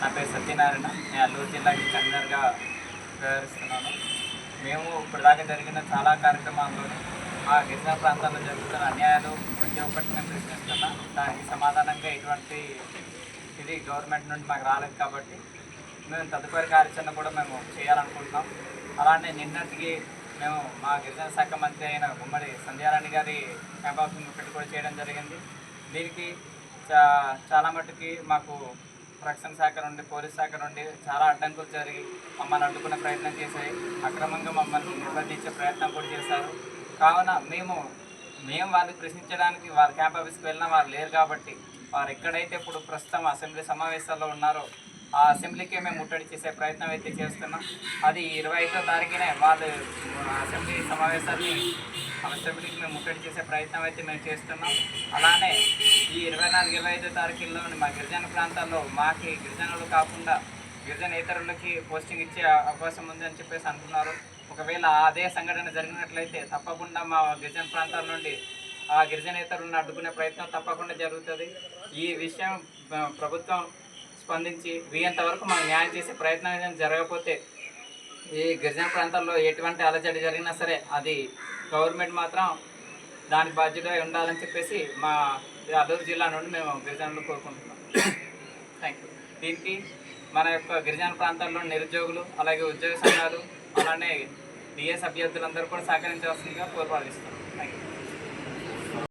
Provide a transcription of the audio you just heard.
నా పేరు సత్యనారాయణ. నేను అల్లూరు జిల్లాకి కన్వీనర్గా వ్యవహరిస్తున్నాను. మేము ఇప్పటిదాకా జరిగిన చాలా కార్యక్రమాల్లో మా గిరిజన ప్రాంతాల్లో జరుగుతున్న అన్యాయాలు ప్రతి ఒక్కటి మేము ప్రశ్నిస్తున్నాం. దానికి సమాధానంగా ఎటువంటి ఇది గవర్నమెంట్ నుండి మాకు రాలేదు కాబట్టి మేము తదుపరి కార్యాచరణ కూడా మేము చేయాలనుకుంటున్నాం. అలానే నిన్నటికి మేము మా గిరిజన శాఖ మంత్రి అయిన గుమ్మడి సంధ్యారాణి గారి క్యాంప్ పెట్టి కూడా చేయడం జరిగింది. దీనికి చా చాలా మట్టుకి మాకు రక్షణ శాఖ నుండి పోలీస్ శాఖ నుండి చాలా అడ్డంకులు జరిగి మమ్మల్ని అడ్డుకునే ప్రయత్నం చేశాయి. అక్రమంగా మమ్మల్ని నిర్బంధించే ప్రయత్నం కూడా చేశారు. కావున మేము మేము వారిని ప్రశ్నించడానికి వారి క్యాంప్ ఆఫీస్కి వెళ్ళినా వారు లేరు కాబట్టి వారు ఎక్కడైతే ఇప్పుడు ప్రస్తుతం అసెంబ్లీ సమావేశాల్లో ఉన్నారో ఆ అసెంబ్లీకే మేము ముట్టడి చేసే ప్రయత్నం అయితే చేస్తున్నాం. అది ఇరవై ఐదో తారీఖునే వాళ్ళు అసెంబ్లీ సమావేశాన్ని అసెంబ్లీకి మేము ముట్టడి చేసే ప్రయత్నం అయితే మేము చేస్తున్నాం. అలానే ఇరవై నాలుగు ఇరవై ఐదో తారీఖుల్లో మా గిరిజన ప్రాంతాల్లో మాకి గిరిజనులు కాకుండా గిరిజనేతరులకి పోస్టింగ్ ఇచ్చే అవకాశం ఉంది అని చెప్పేసి అంటున్నారు ఒకవేళ అదే సంఘటన జరిగినట్లయితే తప్పకుండా మా గిరిజన ప్రాంతాల నుండి ఆ గిరిజనేతరులను అడ్డుకునే ప్రయత్నం తప్పకుండా జరుగుతుంది. ఈ విషయం ప్రభుత్వం స్పందించి వీయంత వరకు న్యాయం చేసే ప్రయత్నం జరగకపోతే ఈ గిరిజన ప్రాంతాల్లో ఎటువంటి అలజడి జరిగినా సరే అది గవర్నమెంట్ మాత్రం దాని బాధ్యత ఉండాలని చెప్పేసి మా అల్లూరు జిల్లా నుండి మేము గిరిజనులు కోరుకుంటున్నాం. థ్యాంక్ యూ దీనికి మన యొక్క గిరిజన ప్రాంతాల్లో నిరుద్యోగులు అలాగే ఉద్యోగ సంఘాలు అలానే డిఎస్ అభ్యర్థులందరూ కూడా సహకరించవలసిందిగా కోరుపాలిస్తున్నాం థ్యాంక్ యూ